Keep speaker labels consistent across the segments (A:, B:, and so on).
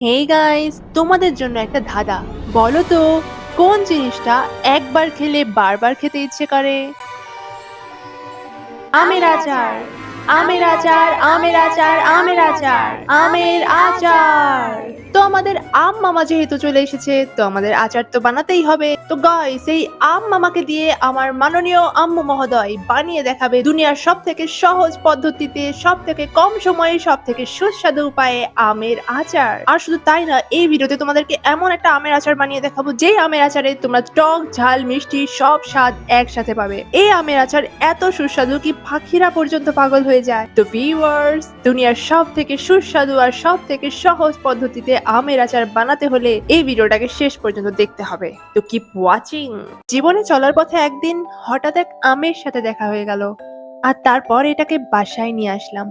A: Hey guys তোমাদের জন্য একটা ধাঁধা। বলো তো, কোন জিনিসটা একবার খেলে বারবার খেতে ইচ্ছে করে? আমের আচার আমের আচার আমের আচার আমের আচার আমের আচার। তো আমাদের আম মামা যেহেতু চলে এসেছে, তো আমাদের আচার তো বানাতেই হবে। তো গাইস এই আম মামাকে দিয়ে আমার মাননীয় আম্মু মহোদয় বানিয়ে দেখাবে দুনিয়ার সব থেকে সহজ পদ্ধতিতে সব থেকে কম সময়ে সব থেকে সুস্বাদু উপায়ে আমের আচার। আর শুধু তাই না, এই ভিডিওতে তোমাদেরকে এমন একটা আমের আচার বানিয়ে দেখাবো, যেই আমের আচারে তোমরা টক, ঝাল, মিষ্টি সব স্বাদ একসাথে পাবে। এই আমের আচার এত সুস্বাদু কি পাখিরা পর্যন্ত পাগল হয়ে যায়। তো ভিউয়ার্স দুনিয়ার সব থেকে সুস্বাদু আর সব থেকে সহজ পদ্ধতিতে আমের আচার বানাতে হলে এই ভিডিওটাকে শেষ পর্যন্ত দেখতে হবে। তো কিপ ওয়াচিং জীবনে চলার পথে একদিন হঠাৎ এক আমের সাথে দেখা হয়ে গেল, আর তারপর এটাকে বাসায় নিয়ে আসলাম।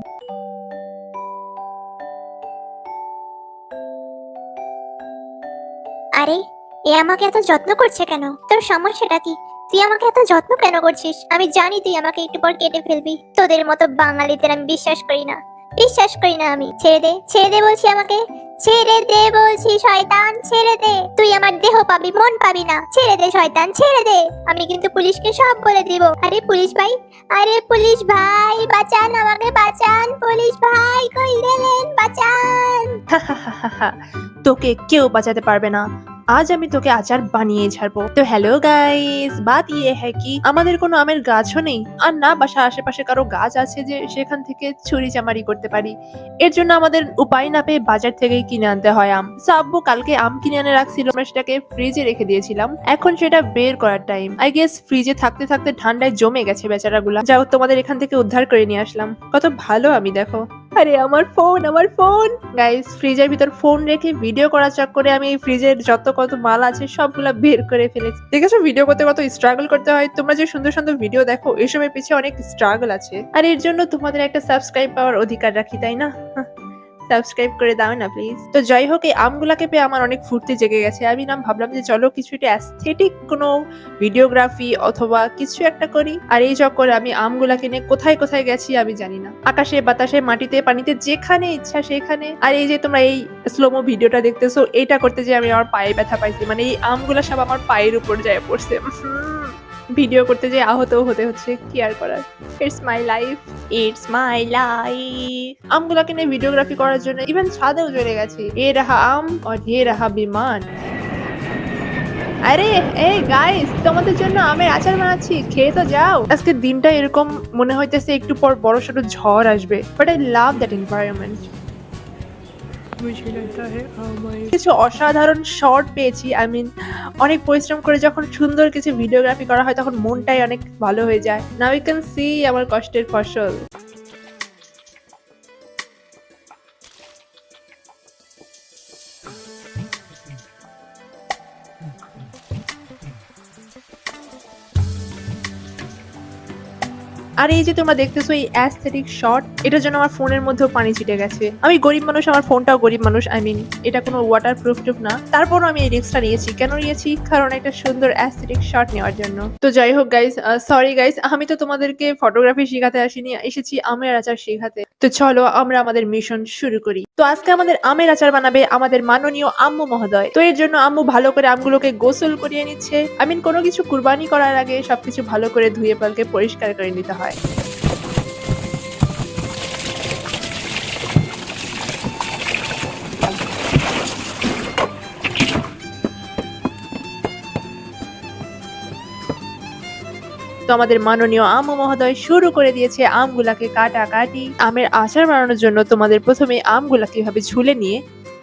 B: আরে, এ আমাকে এত যত্ন করছে কেন? তোর সমস্যাটা কি? তুই আমাকে এত যত্ন কেন করছিস? আমি জানি তুই আমাকে একটু পর কেটে ফেলবি। তোদের মতো বাঙালিদের আমি বিশ্বাস করি না। বিশ্বাস করি না আমি। ছেড়ে দে ছেড়ে দে বলছি আমাকে। ছেড়ে দে বলছি, শয়তান, ছেড়ে দে। তুই আমার দেহ পাবি, মন পাবি না। ছেড়ে দে, শয়তান, ছেড়ে দে। আমি কিন্তু পুলিশকে সব বলে দিব। আরে পুলিশ ভাই, আরে পুলিশ ভাই, বাঁচান আমাকে, বাঁচান। পুলিশ ভাই, কই গেলেন? বাঁচান।
A: তোকে কেউ বাঁচাতে পারবে না। আজ আমি তোকে আচার বানিয়ে ছাড়বো তো হ্যালো গাইস বাত ইয়ে হ্যাঁ কি, আমাদের কোনো আমের গাছও নেই। আর না, বাসা আশেপাশে কারও গাছ আছে যে সেখান থেকে ছুরি চামারি করতে পারি। এর জন্য আমাদের উপায় না পেয়ে বাজার থেকেই কিনে আনতে হয় আম। আব্বু কালকে আম কিনে এনে রাখছিল, আমরা সেটাকে ফ্রিজে রেখে দিয়েছিলাম। এখন সেটা বের করার টাইম আই গেস ফ্রিজে থাকতে থাকতে ঠান্ডায় জমে গেছে বেচারাগুলা। যাও তোমাদের এখান থেকে উদ্ধার করে নিয়ে আসলাম। কত ভালো আমি, দেখো। আরে, আমার ফোন আমার ফোন গাইস ফ্রিজের ভিতর ফোন রেখে ভিডিও করার চক্করে আমি এই ফ্রিজের যত কত মাল আছে, সবগুলো বের করে ফেলেছি। দেখেছ ভিডিও করতে কত স্ট্রাগল করতে হয়? তোমরা যে সুন্দর সুন্দর ভিডিও দেখো, এসবের পিছিয়ে অনেক স্ট্রাগল আছে। আর এর জন্য তোমাদের একটা সাবস্ক্রাইব পাওয়ার অধিকার রাখি, তাই না? সাবস্ক্রাইব করে দাও না প্লিজ তো যাই হোক, এই আমগুলাকে পেয়ে আমার অনেক ফুর্তি জেগে গেছে। আমি নাম ভাবলাম যে চলো কিছু একটা অ্যাস্থেটিক কোনো ভিডিওগ্রাফি অথবা কিছু একটা করি। আর এই চক্করে আমি আমগুলা কিনে কোথায় কোথায় গেছি আমি জানি না। আকাশে, বাতাসে, মাটিতে, পানিতে, যেখানে ইচ্ছা সেখানে। আর এই যে তোমরা এই স্লোমো ভিডিওটা দেখতেছো এইটা করতে যে আমি আমার পায়ে ব্যথা পাইছি। মানে এই আমগুলা সব আমার পায়ের উপর যায় পড়ছে। ভিডিও করতে যে আহত হতে হচ্ছে, কি আর করার? It's my life it's my life আমগুলা কিনে ভিডিওগ্রাফি করার জন্য ইভেন ছাদেও চলে গেছে। এ রাহা আম আর এ রাহা বিমান। আরে, এই গাইস তোমাদের জন্য আমের আচার বানাচ্ছি, খেয়ে তো যাও। আজকে দিনটা এরকম মনে হইতেছে একটু পর বড় সড়ো ঝড় আসবে but I love that environment কিছু অসাধারণ শট পেয়েছি। আই মিন অনেক পরিশ্রম করে যখন সুন্দর কিছু ভিডিওগ্রাফি করা হয়, তখন মনটাই অনেক ভালো হয়ে যায়। নাও ইউ ক্যান সি আমার কষ্টের ফসল। আর এই যে তোমরা দেখতেছো এই অ্যাস্থেটিক শট এটার জন্য আমার ফোনের মধ্যেও পানি ছিটে গেছে। আমি গরিব মানুষ, আমার ফোনটাও গরিব মানুষ আই মিন এটা কোনো ওয়াটার প্রুফ টুফ না। তারপরও আমি এই রিক্সটা নিয়েছি। কেন নিয়েছি? কারণ একটা সুন্দর অ্যাস্থেটিক শট নেওয়ার জন্য। তো যাই হোক গাইজ সরি গাইজ আমি তো তোমাদেরকে ফটোগ্রাফি শেখাতে আসিনি, এসেছি আমি আর আচার শেখাতে। তো চলো আমরা আমাদের মিশন শুরু করি। তো আজকে আমাদের আমের আচার বানাবে আমাদের মাননীয় আম্মু মহোদয়। তো এর জন্য আম্মু ভালো করে আমগুলোকে গোসল করিয়ে নিচ্ছে। আই মিন কোনো কিছু কুরবানি করার আগে সবকিছু ভালো করে ধুয়ে পালকে পরিষ্কার করে নিতে হয়। তো আমাদের মাননীয় আম মহোদয় শুরু করে দিয়েছে আমগুলাকে কাটা কাটি আমের আচার বানানোর জন্য তোমাদের প্রথমে আমগুলাকে এভাবে ঝুলে নিয়ে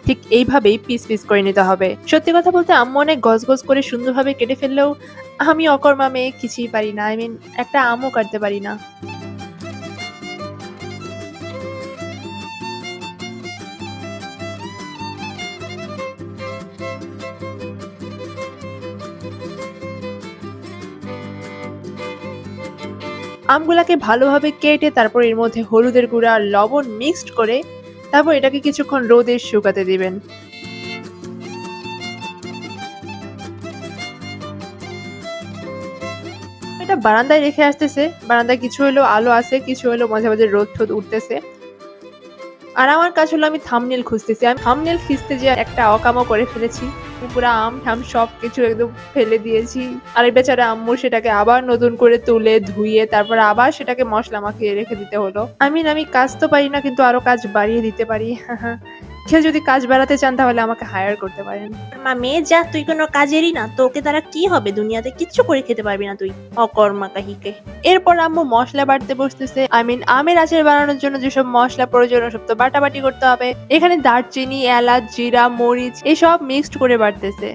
A: ঠিক এইভাবেই পিস পিস করে নিতে হবে। সত্যি কথা বলতে আম্মু অনেক গজ গজ করে সুন্দরভাবে কেটে ফেললেও আমি অকর্মা মেয়ে কিছুই পারি না। আই মিন একটা আমও কাটতে পারি না। আমগুলাকে ভালোভাবে কেটে তারপর এর মধ্যে হলুদের গুঁড়া আর লবণ মিক্সড করে তারপর এটাকে কিছুক্ষণ রোদে শুকাতে দিবেন। এটা বারান্দায় রেখে আসতেছে, বারান্দায় কিছু হলো আলো আছে, কিছু হলো মাঝে মাঝে রোদ ঠোদ উঠতেছে। আর আমার কাজ হলো আমি থামনেল খুঁজতেছি। আমি থামনেল খুঁজতে যে একটা অকামও করে ফেলেছি। পুরো আম ঠাম সব কিছু একদম ফেলে দিয়েছি। আর বেচারা আম্মু সেটাকে আবার নতুন করে তুলে ধুয়ে তারপর আবার সেটাকে মশলা মাখিয়ে রেখে দিতে হলো। আমি আমি কাজ তো পারি না, কিন্তু আরও কাজ বাড়িয়ে দিতে পারি। কেউ যদি কাজ বাড়াতে চান তাহলে আমাকে হায়ার করতে পারেন।
C: মা মেয়ে যা তুই কোনো কাজেরই না। তোকে তারা কি হবে? দুনিয়াতে কিচ্ছু করে খেতে পারবি না তুই অকর্মা কাহিকে
A: এরপর আম্মু মশলা বাটতে বসতেছে। আই মিন আমের আচার বানানোর জন্য যেসব মশলা প্রয়োজন সব তো বাটাবাটি করতে হবে। এখানে দারচিনি এলাচ জিরা মরিচ এসব মিক্সড করে বাটতেছে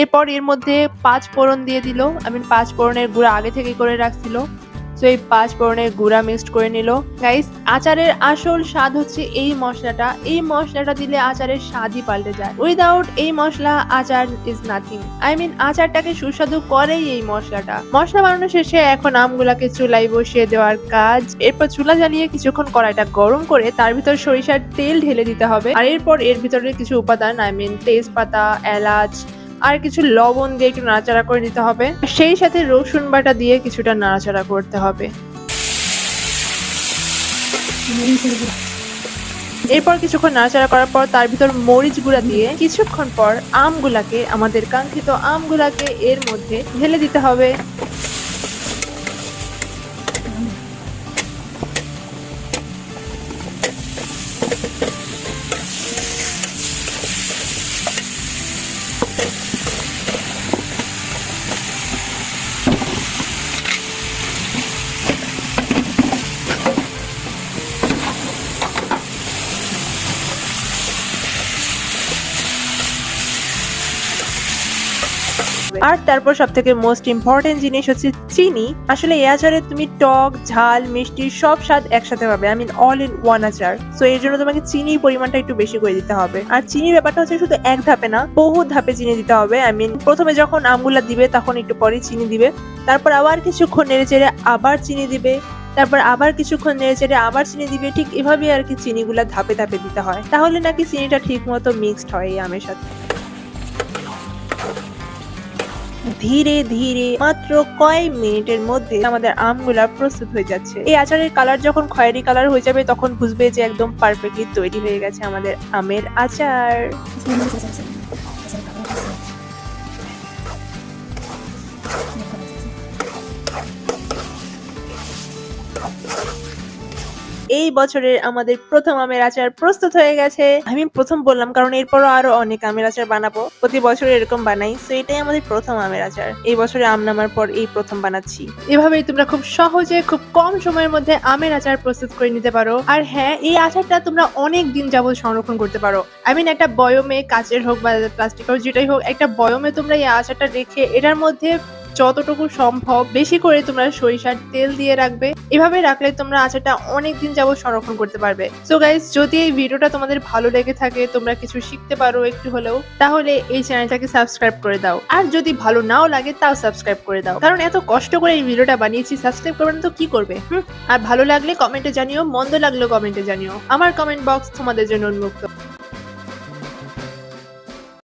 A: এরপর এর মধ্যে পাঁচ ফোড়ন দিয়ে দিল। আমি পাঁচ ফোড়নের গুঁড়া আগে থেকে করে রাখছিল। তো এই পাঁচ ফোড়নের গুঁড়া মিক্সড করে নিল। গাইস আচারের আসল স্বাদ হচ্ছে এই মশলাটা। এই মশলাটা দিলে আচারের স্বাদই পাল্টে যায়। উইদাউট এই মশলা, achar is nothing I mean আচারটাকে সুস্বাদু করেই এই মশলাটা। মশলা বানানো শেষে এখন আমগুলাকে চুলায় বসিয়ে দেওয়ার কাজ। এরপর চুলা জ্বালিয়ে কিছুক্ষণ কড়াইটা গরম করে তার ভিতর সরিষার তেল ঢেলে দিতে হবে। আর এরপর এর ভিতরে কিছু উপাদান আই মিন তেজপাতা, এলাচ আর কিছু লবণ দিয়ে একটু নাড়াচাড়া করে নিতে হবে। সেই সাথে রসুন বাটা দিয়ে কিছুটা নাড়াচাড়া করতে হবে। এরপর কিছুক্ষণ নাড়াচাড়া করার পর তার ভিতর মরিচ গুঁড়া দিয়ে কিছুক্ষণ পর আমগুলাকে, আমাদের কাঙ্ক্ষিত আমগুলাকে এর মধ্যে ঢেলে দিতে হবে। আর তারপর সব থেকে মোস্ট ইম্পর্টেন্ট জিনিস হচ্ছে চিনি। আসলে এই আচারে তুমি টক, ঝাল, মিষ্টি সব স্বাদ একসাথে পাবে। I mean all in one achar. So এর জন্য তোমাকে চিনির পরিমাণটা একটু বেশি করে দিতে হবে। আর চিনির ব্যাপারটা হচ্ছে শুধু এক ধাপে না, বহু ধাপে চিনি দিতে হবে। আই মিন প্রথমে যখন আমগুলা দিবে, তখন একটু পরে চিনি দিবে। তারপর আবার কিছুক্ষণ নেড়ে চেড়ে আবার চিনি দিবে। তারপর আবার কিছুক্ষণ নেড়ে চেড়ে আবার চিনি দিবে। ঠিক এভাবে আর কি চিনিগুলা ধাপে ধাপে দিতে হয়। তাহলে নাকি চিনিটা ঠিক মতো মিক্সড হয় এই আমের সাথে। ধীরে ধীরে মাত্র কয়েক মিনিটের মধ্যে আমাদের আমগুলা প্রস্তুত হয়ে যাচ্ছে। এই আচারের কালার যখন খয়েরি কালার হয়ে যাবে, তখন বুঝবে যে একদম পারফেক্টলি তৈরি হয়ে গেছে আমাদের আমের আচার। এই বছরের আমাদের প্রথম আমের আচার প্রস্তুত হয়ে গেছে। আমি প্রথম বললাম, কারণ এরপরও আরও অনেক আমের আচার বানাবো। প্রতি বছর এরকম বানাই তো এটাই আমাদের প্রথম আমের আচার। এই বছরে আম নামার পর এই প্রথম বানাচ্ছি। এভাবেই তোমরা খুব সহজে, খুব কম সময়ের মধ্যে আমের আচার প্রস্তুত করে নিতে পারো। আর হ্যাঁ এই আচারটা তোমরা অনেক দিন যাবত সংরক্ষণ করতে পারো। আই মিন একটা বয়মে কাচের হোক বা প্লাস্টিক হোক, যেটাই হোক, একটা বয়মে তোমরা এই আচারটা রেখে এটার মধ্যে যতটুকু সম্ভব বেশি করে তোমরা সরিষার তেল দিয়ে রাখবে। এভাবে রাখলে তোমরা আচারটা অনেক দিন যাবত সংরক্ষণ করতে পারবে। সো গাইজ যদি এই ভিডিওটা তোমাদের ভালো লেগে থাকে, তোমরা কিছু শিখতে পারো একটু হলেও, তাহলে এই চ্যানেলটাকে সাবস্ক্রাইব করে দাও। আর যদি ভালো নাও লাগে, তাও সাবস্ক্রাইব করে দাও। কারণ এত কষ্ট করে এই ভিডিওটা বানিয়েছি সাবস্ক্রাইব করবে না তো কি করবে? আর ভালো লাগলে কমেন্টে জানিও, মন্দ লাগলেও কমেন্টে জানিও। আমার কমেন্ট বক্স তোমাদের জন্য উন্মুক্ত।